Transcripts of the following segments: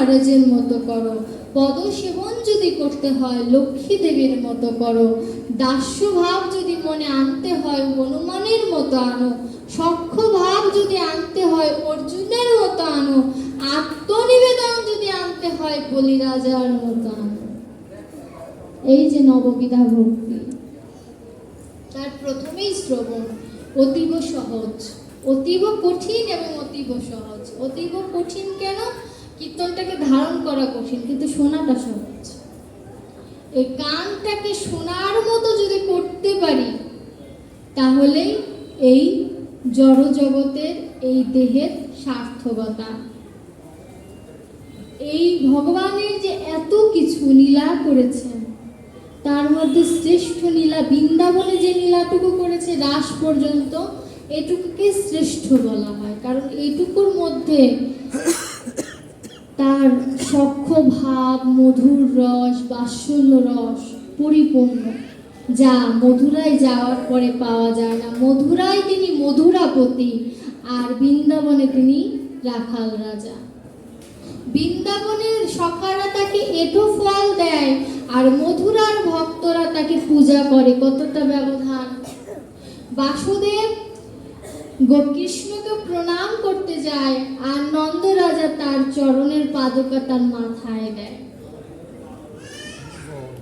মহারাজের মতো করো। পদ সেবন যদি করতে হয় লক্ষ্মী দেবীর মতো করো। দাস্য ভাব যদি মনে আনতে হয়, হনুমানের মতো আনো। সক্ষ ভাব যদি আনতে হয়, অর্জুনের মতো আনো। আত্মনিবেদন যদি আনতে হয়, বলিরাজার মতো আনো। এই যে নববিধা ভক্তি, তার প্রথমেই শ্রবণ। অতীব সহজ, অতীব কঠিন এবং অতীব সহজ। অতীব কঠিন কেন? কীর্তনটাকে ধারণ করা কঠিন, কিন্তু শোনাটা সহজ। এই গানটাকে শোনার মতো যদি করতে পারি তাহলেই এই জড় জগতের এই দেহের সার্থকতা, এই ভগবানের যে এত কিছু লীলা করেছেন, তার মধ্যে শ্রেষ্ঠ লীলা বৃন্দাবনে যে লীলাটুকু করেছে রাস পর্যন্ত, এটুকুকে শ্রেষ্ঠ বলা হয়। কারণ এইটুকুর মধ্যে তার সক্ষ ভাব, মধুর রস, বাৎসল্য রস পরিপূর্ণ, যা মধুরায় যাওয়ার পরে পাওয়া যায় না। মধুরায় তিনি মধুরাপতি, আর বৃন্দাবনে তিনি রাখাল রাজা। বৃন্দাবনের সখারা তাকে এটো ফল দেয়, আর মধুরার ভক্তরা তাকে পূজা করে। কতটা ব্যবধান। বাসুদেব গোকৃষ্ণকে প্রণাম করতে যায় আর নন্দ রাজা তার চরণের পাদকা তার মাথায় দেয়।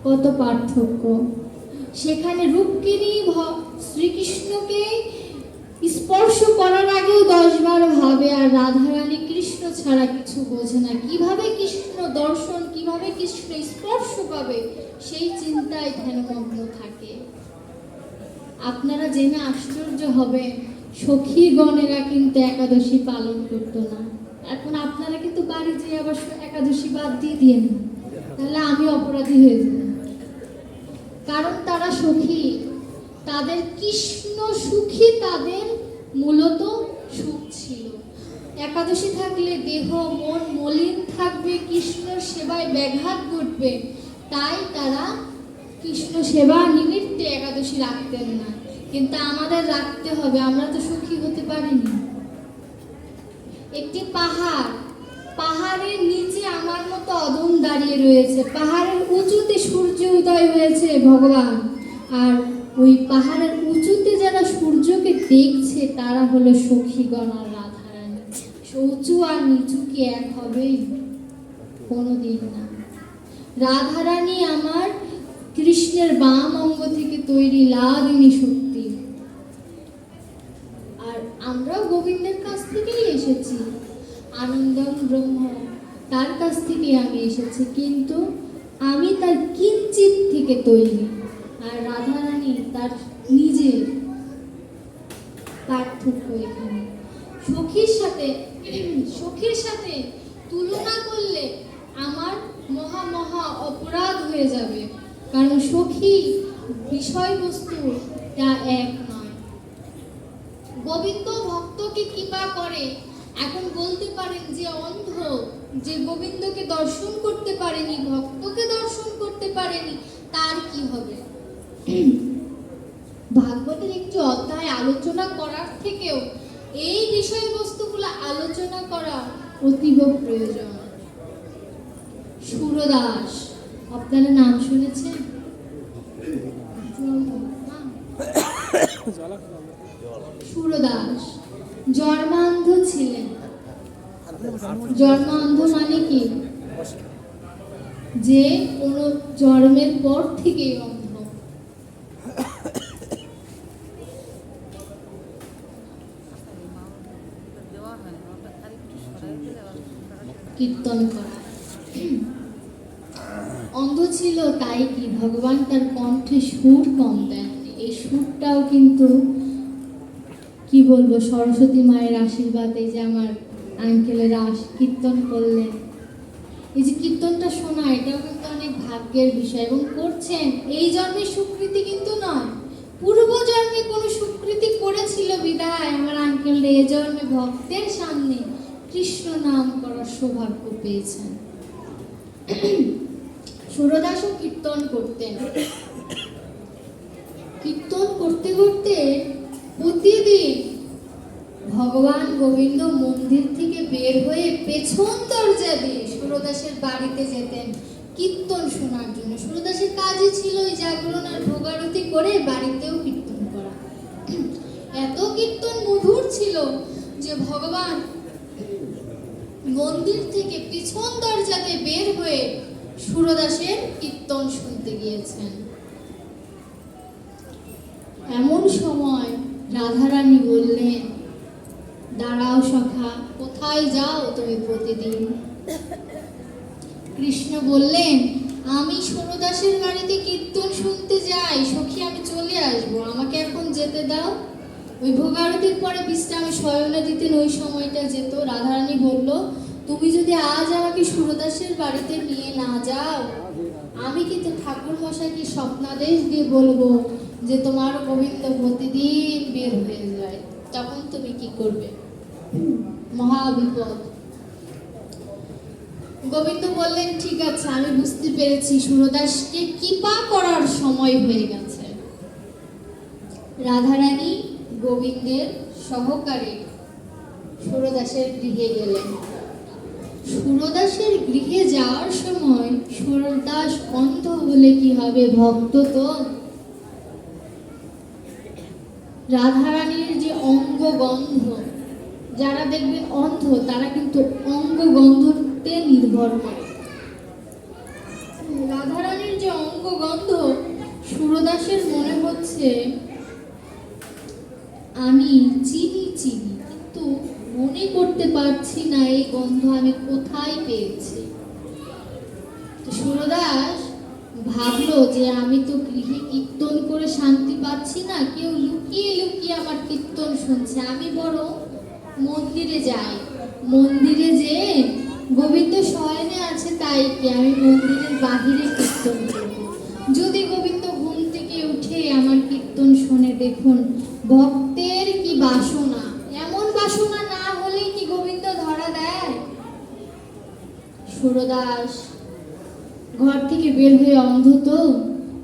কত পার্থক্য। সেখানে রূপকিনী শ্রীকৃষ্ণকে স্পর্শ করার আগেও দশ বার ভাবে আর রাধারানী কৃষ্ণ ছাড়া কিছু বোঝে না। কীভাবে কৃষ্ণ দর্শন, কীভাবে কৃষ্ণ স্পর্শ পাবে, সেই চিন্তায় ধ্যানমগ্ন থাকে। আপনারা জেনে আশ্চর্য হবে সখীগণেরা কিন্তু একাদশী পালন করতো না। এখন আপনারা কিন্তু বাড়ি যেয়ে আবার একাদশী বাদ দিয়ে দিয়ে না তাহলে আমি অপরাধী হয়ে যাব। কারণ তারা সখী। তাদের কৃষ্ণ সুখী তাদের মূলত সুখ ছিল। একাদশী থাকলে দেহ, মন মলিন থাকবে, কৃষ্ণ সেবায় ব্যাঘাত ঘটবে। তাই তারা কৃষ্ণ সেবা নিমিত্তে একাদশী রাখতেন না। কিন্তু আমাদের রাখতে হবে, আমরা তো সুখী হতে পারিনি। একটি পাহাড়, পাহাড়ের নিচে আমার মতো অদম দাঁড়িয়ে রয়েছে, পাহাড়ের উঁচুতে সূর্য উদয় হয়েছে ভগবান। আর ওই পাহাড়ের উঁচুতে যারা সূর্যকে দেখছে, তারা হলো সখীগণ আর রাধারানী। উঁচু আর নিচু কি এক হবে কোনোদিন না। রাধারানী আমার কৃষ্ণের বাম অঙ্গ থেকে তৈরি লাদিনী শক্তি আর আমরাও গোবিন্দের কাছ থেকেই এসেছি। আনন্দম ব্রহ্ম, তার কাছ থেকেই আমি এসেছি, কিন্তু আমি তার কিঞ্চিত থেকে তৈরি। আর রাধারানী তার নিজের পার্থক্য এখানে। সখীর সাথে সখীর সাথে তুলনা করলে আমার মহা মহা অপরাধ হয়ে যাবে। কারণ সখী বিষয়বস্তু তা এক গোবিন্দ ভক্তকে কৃপা করে। এখন বলতে পারেন যে অন্ধ, যে গোবিন্দকে দর্শন করতে পারেনি, ভক্তকে দর্শন করতে পারেনি, তার কি হবে? ভাগবতের একটি অধ্যায় আলোচনা করার থেকেও এই বিষয়বস্তুগুলো আলোচনা করা অতীব প্রয়োজন। সুরদাস, আপনারা নাম শুনেছেন সুরদাস জন্মান্ধ ছিলেন জন্মান্ধ মানে কি যে কোনো জন্মের পর থেকে অন্ধ কীর্তন করা। অন্ধ ছিল তাই কি ভগবান তার কণ্ঠে সুর কম দেননি এই সুরটাও কিন্তু, কি বলব, সরস্বতী মায়ের আশীর্বাদে যে আমার আঙ্কেলের কীর্তন করলেন। এই যে কীর্তনটা শোনা, এটাও কিন্তু অনেক ভাগ্যের বিষয় এবং করছেন। এই জন্মের স্বীকৃতি কিন্তু নয়। পূর্ব জন্মে কোনো স্বীকৃতি করেছিল বিদায় আমার আঙ্কেল এ জন্মে ভক্তের সামনে কৃষ্ণ নাম করার সৌভাগ্য পেয়েছেন। সুরদাসও কীর্তন করতেন। কীর্তন করতে করতে প্রতিদিন ভগবান গোবিন্দ মন্দির থেকে বের হয়ে পেছন দরজা দিয়ে সুরদাসের বাড়িতে যেতেন। কীর্তন শোনার জন্য। সুরদাসের কাজই ছিল ওই জাগরণ আর ভোগারতি করে বাড়িতেও কীর্তন করা। এত কীর্তন মধুর ছিল যে ভগবান মন্দির থেকে পিছন দরজাতে বের হয়ে সুরদাসের কীর্তন শুনতে গিয়েছেন। এমন সময় রাধারানী বললেন দাঁড়াও সখা, কোথায় যাও তুমি প্রতিদিন? কৃষ্ণ বললেন, আমি সুরদাসের বাড়িতে কীর্তন শুনতে যাই, সখী আমি চলে আসব, আমাকে এখন যেতে দাও। ওই ভোগারতির পরে বিশ্রামে শয়নে দিতেন, ওই সময়টা যেত। রাধারানী বলল, তুমি যদি আজ আমাকে সুরদাসের বাড়িতে নিয়ে না যাও, আমি কিন্তু ঠাকুর মশাইকে স্বপ্নাদেশ দিয়ে বলব যে তোমার গোবিন্দ প্রতিদিন বের হয়ে যায়, তখন তুমি কি করবে? মহা বিপদ গোবিন্দ বললেন, ঠিক আছে, আমি বুঝতে পেরেছি, সুরদাসকে কৃপা করার সময় হয়ে গেছে। রাধারানী গোবিন্দের সহকারে সুরদাসের গৃহে গেলেন। সুরদাসের গৃহে যাওয়ার সময় সুরদাস অন্ধ হলে কি হবে ভক্ত তো? রাধারানীর যে অঙ্গ গন্ধ যারা দেখবেন অন্ধ, তারা কিন্তু অঙ্গ গন্ধতে নির্ভর করে। রাধারানীর যে অঙ্গ গন্ধ সুরদাসের মনে হচ্ছে, আমি চিনি চিনি, কিন্তু মনে করতে পারছি না এই গন্ধ আমি কোথায় পেয়েছি। সুরদাস ভাবলো যে আমি তো গৃহে কীর্তন করে শান্তি পাচ্ছি না, কেউ লুকিয়ে লুকিয়ে আমার কীর্তন শুনছে। আমি বরং মন্দিরে যাই মন্দিরে যে গোবিন্দ শয়নে আছে তাই কি আমি মন্দিরের বাহিরে কীর্তন করব। যদি গোবিন্দ ঘুম থেকে উঠে আমার কীর্তন শুনে দেখুন, ভক্তের কি বাসনা? এমন বাসনা না হলে কি গোবিন্দ ধরা দেয়? সুরদাস, ঘর থেকে বের হয়ে অন্ধ তো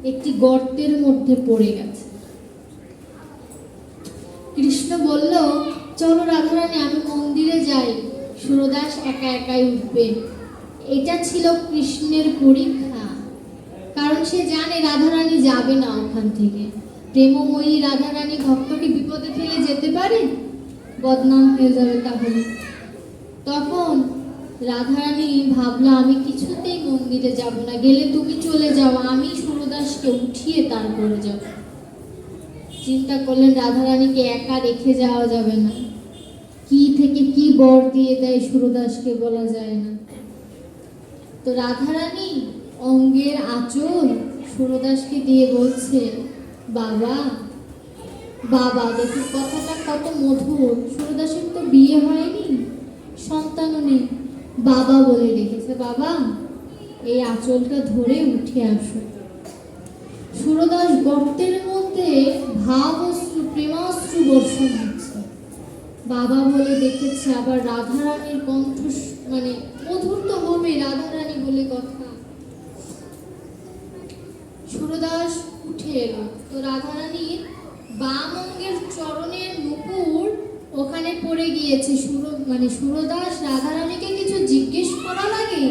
একটি গর্তের মধ্যে পড়ে গেছে। কৃষ্ণ বলল চলো রাধারানী, আমি মন্দিরে যাই। সুরদাস একা একাই উঠবে। এটা ছিল কৃষ্ণের পরীক্ষা। কারণ সে জানে রাধারানী যাবে না ওখান থেকে। প্রেমময়ী রাধারানী ভক্তকে বিপদে ফেলে যেতে পারে? বদনাম হয়ে যাবে তাহলে। তখন রাধারানী ভাবলো, আমি কিছুতেই মন্দিরে যাব না। গেলে তুমি চলে যাও। আমি সুরদাসকে উঠিয়ে তারপরে যাব। চিন্তা করলেন রাধারানীকে একা রেখে যাওয়া যাবে না। কি থেকে কি বর দিয়ে দেয় সুরদাসকে বলা যায় না। তো রাধারানী অঙ্গের আঁচল সুরদাসকে দিয়ে বলছে, বাবা বাবা, দেখো কথাটা কত মধুর। সুরদাসের তো বিয়ে হয়নি, সন্তানও নেই। বাবা বলে রেখেছে, বাবা, এই আঁচলটা ধরে উঠে আসো। সুরদাস গর্তের মধ্যে ভাব অশ্রু প্রেমাশ্রু বর্ষণ হচ্ছে। বাবা বলে দেখেছে আবার রাধারানীর কণ্ঠ মানে মধুর তো হবে রাধারানী বলে কথা। সুরদাস উঠে এলো। তো রাধারানীর বাম অঙ্গের চরণের নুপুর ওখানে পড়ে গিয়েছে। সুর মানে সুরদাস রাধারানীকে কিছু জিজ্ঞেস করার আগে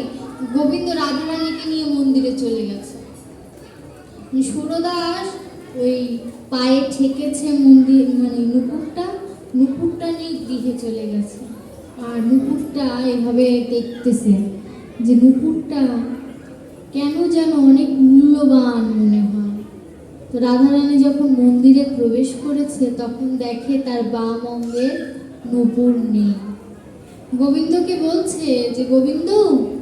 গোবিন্দ রাধারানীকে নিয়ে মন্দিরে চলে গেছে। সুরদাস ওই পায়ে ঠেকেছে মন্দির মানে নুপুরটা নুপুরটা নিয়ে গৃহে চলে গেছে। আর নুপুরটা এভাবে দেখতেছে যে নুপুরটা কেন যেন অনেক মূল্যবান মনে হয়। তো রাধারানী যখন মন্দিরে প্রবেশ করেছে, তখন দেখে তার বাম অঙ্গের নুপুর নেই। গোবিন্দকে বলছে যে, গোবিন্দ,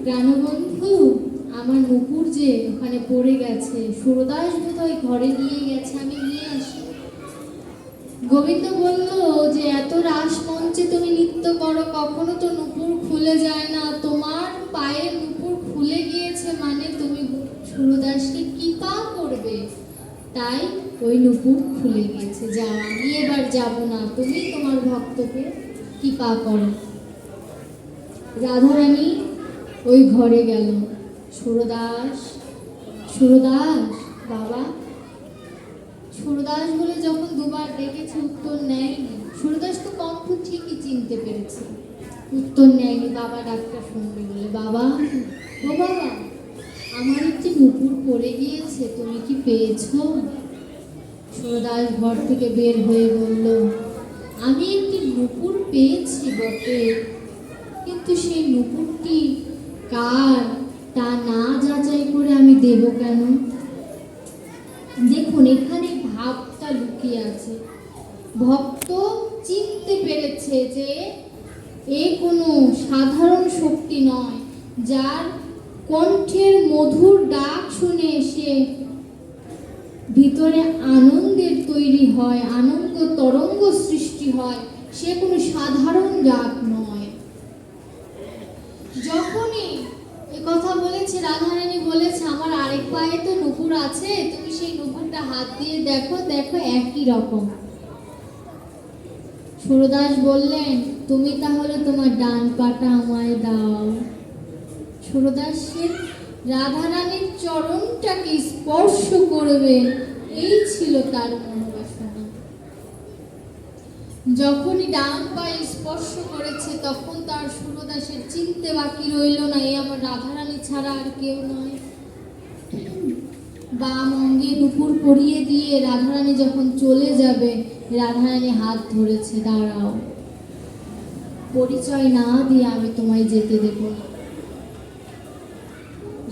প্রাণবন্ধু আমার নুপুর যে ওখানে পড়ে গেছে সুরদাস বোধহয় ঘরে নিয়ে গেছে, আমি নিয়ে আসি। গোবিন্দ বলল, যে এত রাস মঞ্চে তুমি নৃত্য করো, কখনো তো নুপুর খুলে যায় না। তোমার পায়ে নুপুর খুলে গিয়েছে মানে তুমি সুরদাসকে কি পা করবে। তাই ওই নুপুর খুলে গিয়েছে। যাও, আমি এবার যাব না। তুমি তোমার ভক্তকে কি পা করো। রাধারানী ওই ঘরে গেল। সুরদাস সুরদাস, বাবা। সুরদাস বলে যখন দুবার ডেকেছে উত্তর নেয়নি। সুরদাস তো কণ্ঠ ঠিকই চিনতে পেরেছে। উত্তর নেয়নি, বাবা ডাক্তার শুনবে বলে। বাবা, ও বাবা, আমার একটি নুপুর পড়ে গিয়েছে, তুমি কি পেয়েছ? সুরদাস ঘর থেকে বের হয়ে বলল, আমি একটি নুপুর পেয়েছি বটে, কিন্তু সেই নুপুরটি কার? তা না যাচাই করে আমি দেব কেন? দেখুন, এখানে ভাবটা লুকিয়ে আছে। ভক্ত চিনতে পেরেছে যে এ কোনো সাধারণ শক্তি নয়, যার কণ্ঠের মধুর ডাক শুনে সে ভিতরে আনন্দের তৈরি হয়, আনন্দ তরঙ্গ সৃষ্টি হয়। সে কোনো সাধারণ ডাক নয়। যখনই কথা বলেছে, রাধারানী বলেছে, আমার আরেক পায়ে তো নুপুর আছে, তুমি সেই নুপুরটা হাত দিয়ে দেখো দেখো একই রকম। সুরদাস বললেন, তুমি তাহলে তোমার ডান পাটা আমায় দাও। সুরদাসের রাধারানীর চরণটাকে স্পর্শ করবে, এই ছিল তার মনোবাসনা যখনই ডান পায়ে স্পর্শ করেছে, তখন তার সুরদাসের চিনতে বাকি রইল না। এই আমার রাধারানী ছাড়া আর কেউ নয়। বাম অঙ্গে নুপুর পরিয়ে দিয়ে রাধারানী যখন চলে যাবে, রাধারানী হাত ধরেছে, দাঁড়াও। পরিচয় না দিয়ে আমি তোমায় যেতে দেব না।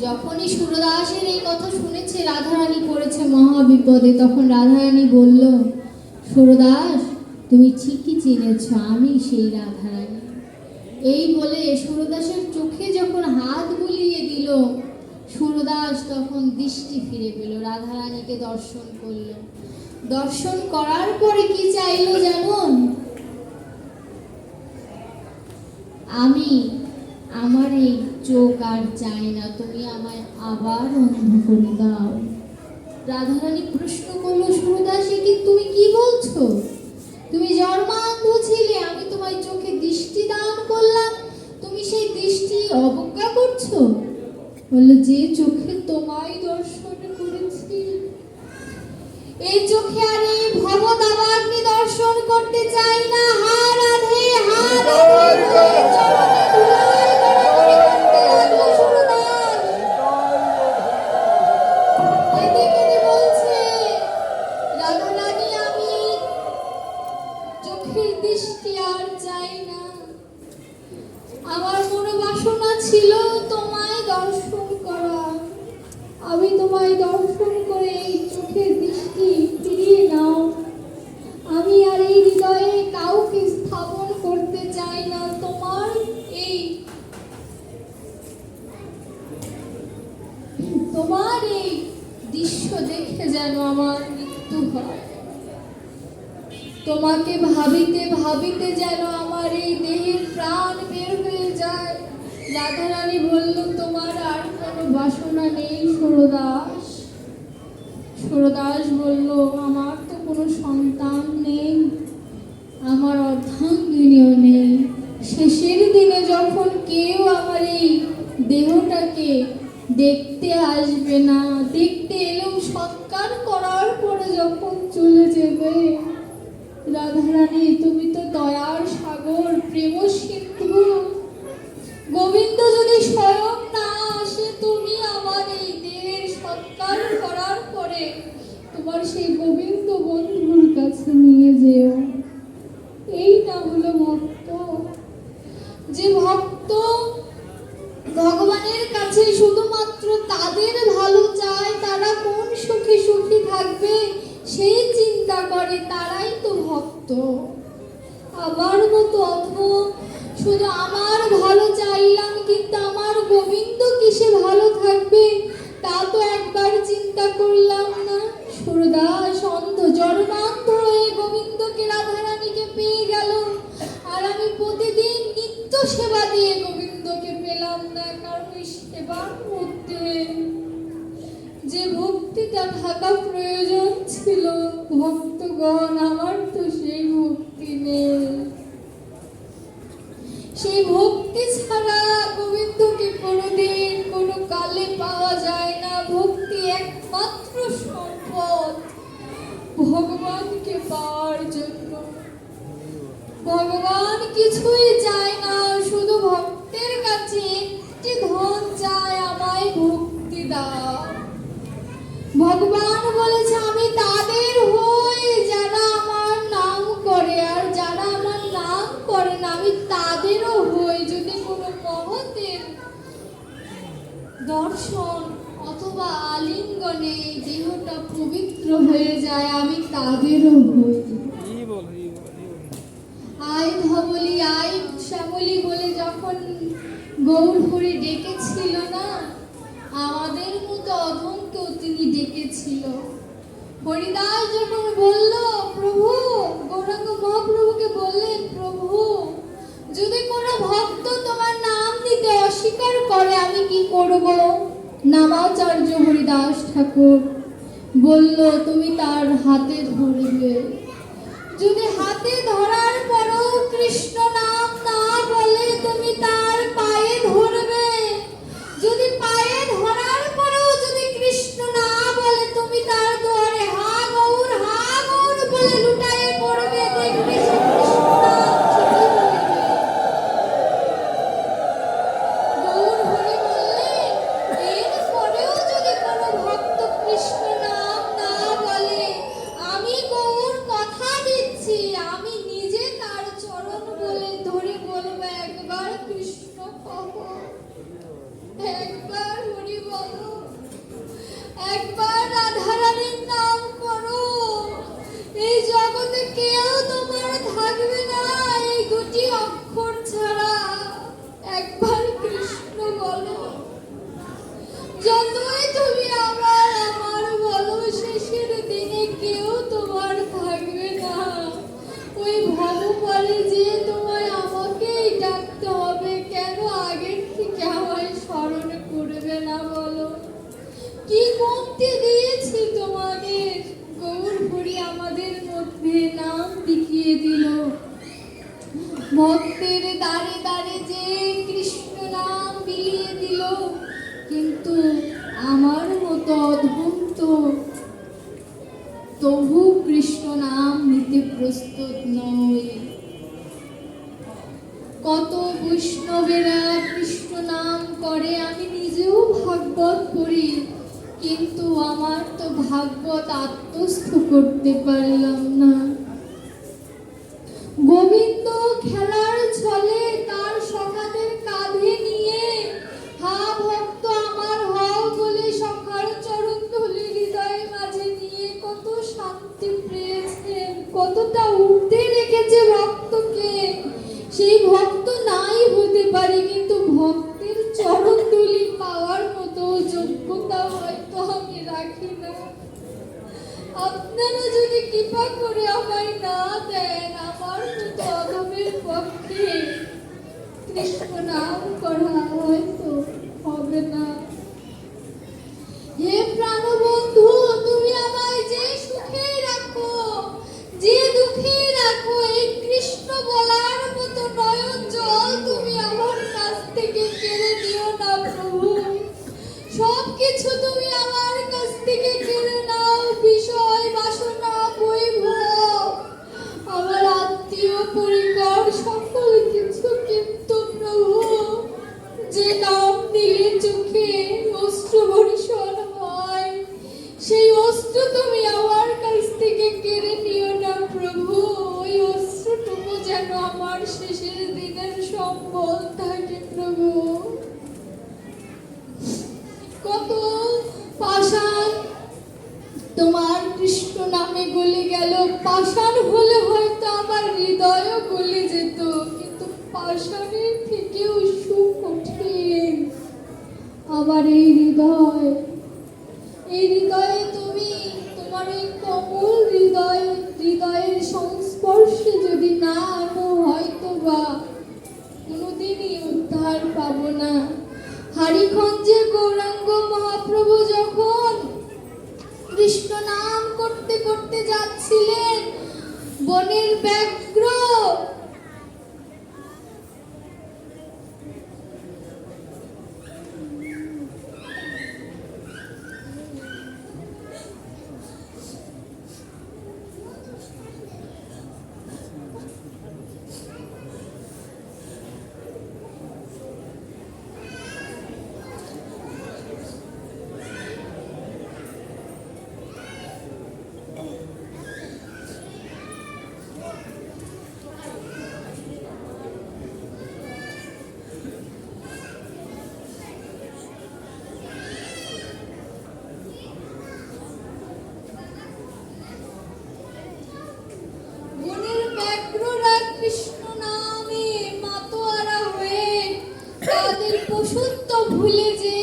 যখনই সুরদাসের এই কথা শুনেছে, রাধারানী পড়েছে মহাবিপদে। তখন রাধারানী বলল সুরদাস তুমি ঠিকই চিনেছ, আমি সেই রাধারানী। এই বলে সুরদাসের চোখে যখন হাত বুলিয়ে দিল, সুরদাস তখন দৃষ্টি ফিরে পেল, রাধারানীকে দর্শন করল। দর্শন করার পরে কি চাইলো যেমন আমি, আমার এই চোখ আর চাই না, তুমি আমায় আবার অন্ধ করে দাও। রাধারানী প্রশ্ন করল, সুরদাসে, কি তুমি কি বলছো? তুমি জন্মান্ধ ছিলে আমি তোমায় চোখে দৃষ্টি দান করলাম। তুমি সেই দৃষ্টি অবজ্ঞা করছ? বলল, যে চোখে তোমায় দর্শন করেছি। এই চোখে আর এই ভবদাবাগ্নি দর্শন করতে চাই না। হা রাধে হা রাধে আমার মনোবাসনা ছিল তোমায় দর্শন করা। আমি তোমায় দর্শন করে এই চোখের দৃষ্টি ফিরিয়ে নাও। আমি আর এই হৃদয়ে কাউকে স্থাপন করতে চাই না, তোমার এই তোমার এই দৃশ্য দেখে যেন আমার মৃত্যু হয়। তোমাকে ভাবিতে ভাবিতে যেন আমার এই দেহের প্রাণ যায়। রাধারানী বলল তোমার আর কোনো বাসনা নেই সুরদাস? সুরদাস বলল, আমার তো কোনো সন্তান নেই, আমার অর্ধাঙ্গিনীও নেই। শেষের দিনে যখন কেউ আমার এই দেহটাকে দেখতে আসবে না, দেখতে এলেও সৎকার করার পরে যখন চলে যাবে রাধারানী তুমি তো দয়ার সাগর প্রেম গোবিন্দ যদি স্বয়ং না আসে তুমি আমার এই দেহের সৎকার করার পরে তোমার সেই গোবিন্দ বন্ধুর কাছে নিয়ে যেও এইটা হলো ভক্ত যে ভক্ত ভগবানের কাছে শুধুমাত্র তাদের ভালো চায় তারা কোন সুখে সুখী থাকবে সেই চিন্তা করে তারাই তো ভক্ত। আমার মতো শুধু আমার ভালো চাইলাম, কিন্তু আমার গোবিন্দ কিসে ভালো থাকবে, তা তো একবার চিন্তা করলাম না। সুরদাস অন্ধ জন্মান্ধ হয়ে গোবিন্দকে রাধারানীকে পেয়ে গেল, আর আমি প্রতিদিন নিত্য সেবা দিয়ে গোবিন্দকে পেলাম না, কারণ সেবার মধ্যে যে ভক্তিটা থাকা প্রয়োজন ছিল, ভক্তগণ আমার তো সেই ভক্তি নেই। সেই ভক্তি ছাড়া গোবিন্দকে কোনোদিন কোনো কালে পাওয়া যায় না। ভক্তি একমাত্র সম্পদ, ভগবানকে পাওয়ার জন্য। ভগবান কিছুই চায় দর্শন অথবা আলিঙ্গনে দেহটা পবিত্র হয়ে যায়, আমি তাদেরও ধবলি শ্যামলি বলে যখন ডেকেছিল না, আমাদের মতো অধমকেও তিনি ডেকেছিল। হরিদাস যখন বলল, প্রভু, গৌরাঙ্গ মহাপ্রভুকে বললেন, প্রভু, যদি কোনো ভক্ত অস্বীকার করে, আমি কি করব? নামাচার্য হরিদাস ঠাকুর বলল, তুমি তার হাতে ধরবে যদি হাতে ধরার পরও কৃষ্ণ নাম না বলে, তুমি তার আমি গুলি গেল, পাষাণ হলে হয়তো আমার হৃদয় গুলি যেত, কিন্তু পাষাণের থেকেও সুকঠিন আমার এই হৃদয়। এই হৃদয়ে তুমি, তোমার এই কমল হৃদয়, হৃদয়ের সংস্পর্শে যদি না আনো হয়তো বা কোনোদিনই উদ্ধার পাবো না। হারিখঞ্জে গৌরাঙ্গ মহাপ্রভু যখন করতে করতে যাচ্ছিলেন। বনের ব্যাগ ভুলে যে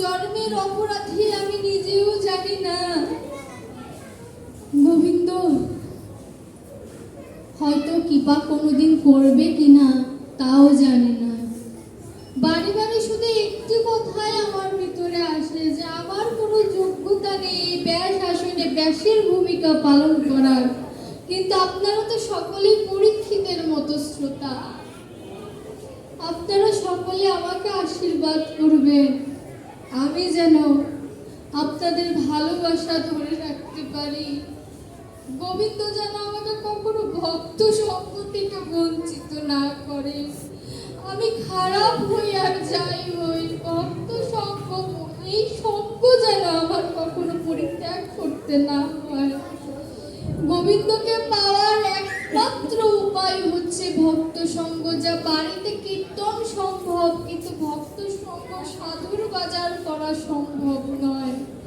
জন্মের অপরাধী আমি নিজেও জানি না। গোবিন্দ, হয়তো কৃপা কোনোদিন করবে কিনা তাও জানি না। বাড়ি বাড়ি শুধু একটি কথাই আমার ভিতরে আসে যে আমার কোনো যোগ্যতা নেই, ব্যাস আসনে ব্যাসের ভূমিকা পালন করার। কিন্তু আপনারা তো সকলেই পরীক্ষিতের মতো শ্রোতা। আপনারা সকলে আমাকে আশীর্বাদ করবেন। আমি যেন আপনাদের ভালোবাসা ধরে রাখতে পারি। গোবিন্দ যেন আমাকে কখনো ভক্ত সম্পত্তিকে বঞ্চিত না করে। আমি খারাপ হই আর যাই হই, ভক্ত সঙ্গ এই সঙ্গ যেন আমার কখনো পরিত্যাগ করতে না সম্ভব নয়।